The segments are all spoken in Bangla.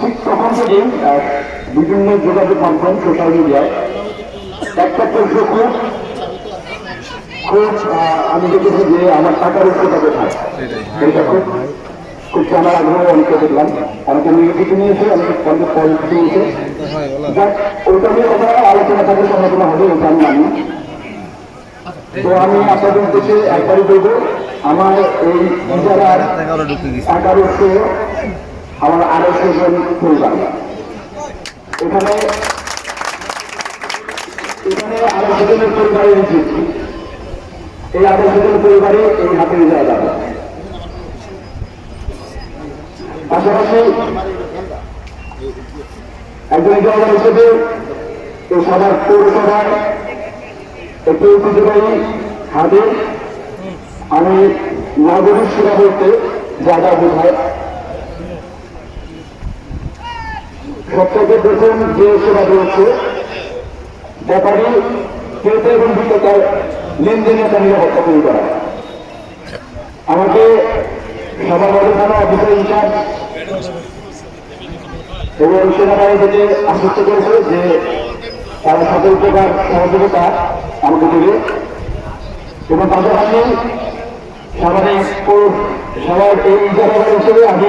ঠিক তখন থেকেই বিভিন্ন যোগাযোগ মাধ্যম সোশ্যাল মিডিয়ায় একটা প্রশ্ন খুব খুব আমি দেখেছি যে আমার টাকার উৎসটা কোথায় এটা খুব খুব জানার আগ্রহ অনেকে দেখলাম। অনেকে নেগেটিভ নিয়েছে অনেকে অনেকে পজিটিভ নিয়েছে যাক, ওইটা নিয়ে কথা আলোচনা থাকলে সমালোচনা হবে ওটা আমি মানি তো আমি আপনাদের উদ্দেশ্যে একবারই বলব, আমার এই ইজারার টাকার উৎস আমার আড়াইশো জন পরিবার। এখানে এখানে আড়াইশো জনের পরিবারে উচিত। এই আড়াইশো জন পরিবারে এই হাতে ইজারা যাবে পাশাপাশি একজন ইজারা হিসেবে এই সবার পৌরসভায় একটি ঐতিহ্যবাহী হাতে আমি নাগরিক সেবা বলতে যা যা বোঝায়। সবথেকে প্রথম যে সেবা রয়েছে ব্যাপারী ক্রেতা এবং বিক্রেতার লেনদেনের একটা নিরাপত্তা তৈরি করা। আমাকে সভাপতি থানা অফিসার ইনচার্জ এবং সেনাবাহিনী থেকে আশ্বস্ত করেছে যে তারা সকল প্রকার সহযোগিতা আমাকে দেবে এবং সামাজিক ও সবার এই জায়গা হিসেবে আমি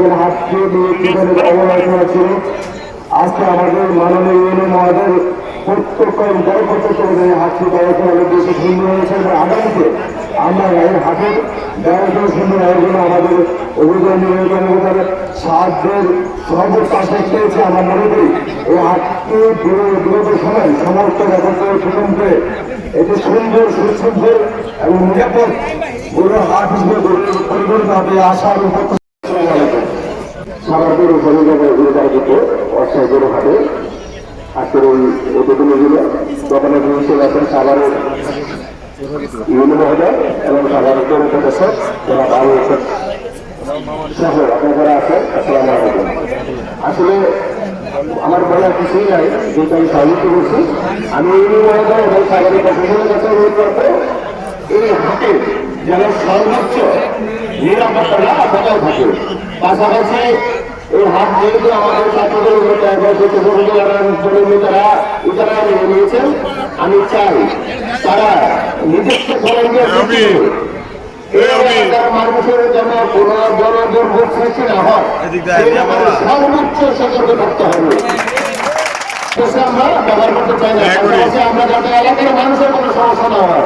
এখানে হাতকে নিয়ে ছিল আমাদের মাননীয় ইউনো মহাদের বড় প্রত্যক্ষ করে হাতটি ব্যবস্থা সুন্দর হয়েছে এবং আগামীতে আমরা হাতের ব্যবস্থা সুন্দর হওয়ার জন্য আমাদের অভিযোগ সাহায্যের সর্বোচ্চ আশ্বাস পেয়েছে আমরা মনে করি এই হাতকে বিগত সময় সমস্ত ব্যবস্থার সুগম করে এটি সুন্দর সুসুন্দর এবং নিরাপদ বড় হাট হিসেবে গড়ে পরিগণিত হবে। আশার উপর সাবার গরু শরীরের গুরুদারিত অস্থায়ী গরু হাটে আজকের ওই উদ্বোধনী হল দোকানে হিসেবে আছেন সাভারের ইউনি মহোদয় এবং সাভারের গরু প্রশাসক যারা ভালো সহ আপনার যারা আছে আসসালাম আলাইকুম। আসলে আমার বলার কিছুই নাই যেটা আমি সাহিত্য করছি, আমি ইউনি মহোদয় এবং সাভারের প্রশাসনের কাছে অনুরোধ করব, এই হাটে যেন সর্বোচ্চ নিরাপত্তা বজায় থাকে। পাশাপাশি এই হাট যেহেতু আমাদের ছাত্রদের মধ্যে একবার তারা ইজারা নিয়ে নিয়েছেন। আমি চাই তারা নিজস্ব মানুষের যেন কোনো বড় দুর্ভোগ সৃষ্টি না হয় সর্বোচ্চ সতর্ক থাকতে হবে। আমরা ব্যবহার করতে চাই না আমরা যাতে এলাকার মানুষের কোনো সমস্যা না হয়।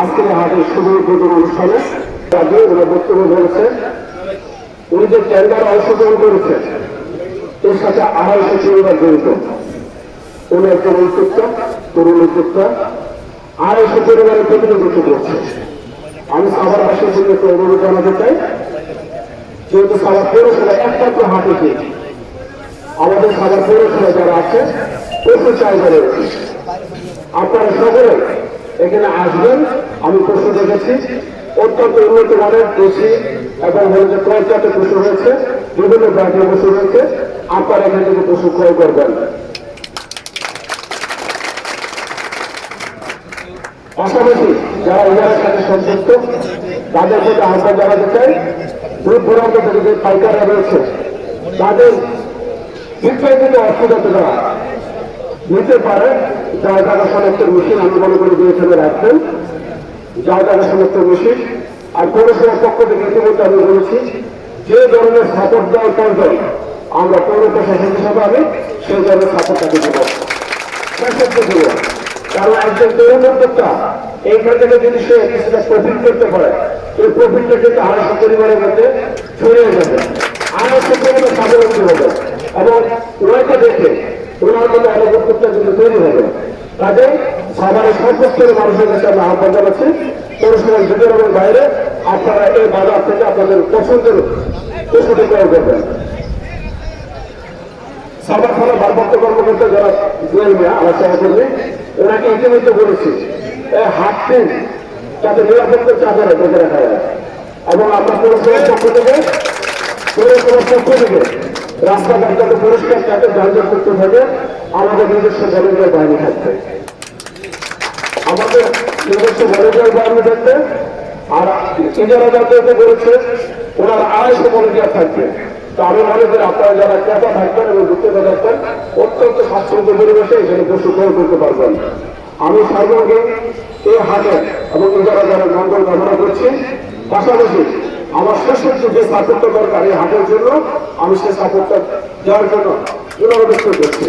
আজকের হাটের শুভ উদ্বোধন অনুষ্ঠানে আগে ওরা বক্তব্য বলেছে উনি যে টেন্ডার অংশগ্রহণ করেছেন, এর সাথে আড়াইশো পরিবার জড়িত। উনি একজন উদ্যোক্তা, তরুণ উদ্যোক্তা আড়াইশো পরিবারের প্রতিনিধিত্ব করছে আমি সাভারবাসীর জন্য একটু অনুরোধ জানাতে চাই, যেহেতু সাভার পৌরসভা একমাত্র হাটে পেয়েছি আমাদের সাভার পৌরসভা যারা আছে, প্রচুর চাহিদা রয়েছে। আপনারা সকলে এখানে আসবেন আমি প্রশ্ন দেখেছি অত্যন্ত উন্নত মানের দেশি এবং হলো যে ক্রয়জাত পশু রয়েছে বিভিন্ন ব্র্যান্ডের পশু রয়েছে আপনারা এখান থেকে পশু ক্রয় করবেন। পাশাপাশি যারা ইনারের সাথে সম্পৃক্ত, তাদের প্রতি আহ্বান জানাতে চাই, দূর দূরান্ত থেকে যে পাইকাররা রয়েছে, তাদের বিক্রয় থেকে অর্থ যাতে দেওয়া নিতে পারে যা জায়গা সমস্ত মেশিন আমি মনে করি এখানে রাখবেন। জায়গা সমস্ত মেশিন আর পৌরসভার পক্ষ থেকে ইতিমধ্যে আমি বলেছি, যে ধরনের সাপোর্ট দেওয়ার প্রয়োজন আমরা পৌর প্রশাসন হিসাবে আমি সেই ধরনের সাপোর্টটাকে দেবো সাহায্য দেবো কারণ একজন তরুণ উদ্যোক্তা এইখান থেকে যদি সে কিছুটা প্রফিট করতে পারে এই প্রফিটটা কিন্তু আড়াইশো পরিবারের মধ্যে ছড়িয়ে যাবে। আড়াইশো পরিবার স্বাবলম্বী হবে এবং ওনাকে দেখে ওনার মধ্যে আরও উদ্যোক্তা কিন্তু তৈরি হবে। কাজে সর্বস্তরের মানুষের কাছে আমরা আহ্বান জানাচ্ছি। ভিতরে এবং বাইরে আপনারা এই বাজার থেকে আপনাদের পছন্দের করবেন। ভারপ্রাপ্ত কর্মকর্তা যারা ওনাকে ইতিমধ্যে বলেছি এই হাটটি যাতে নিরাপত্তা চাদরে বেঁধে রাখা যায়। এবং আমরা পৌরসভার পক্ষ থেকে পক্ষ থেকে রাস্তাঘাট যাতে পরিষ্কার থাকে, যানজট করতে থাকে, আমাদের নিজস্ব ভলেন্টিয়ার বাহিনী থাকবে। আমাদের নিজস্ব আর বলেছে ওনার থাকবে। তো আমি মনে আপনারা যারা অত্যন্ত পরিবেশে করতে পারবেন। আমি সর্বঙ্গে এই হাটে এবং ইজারা যারা মঙ্গল কামনা করছি, পাশাপাশি আমার শেষ যে সাপোর্টটা দরকার এই হাটের জন্য, আমি সেই সাপোর্টটা দেওয়ার জন্য করছি।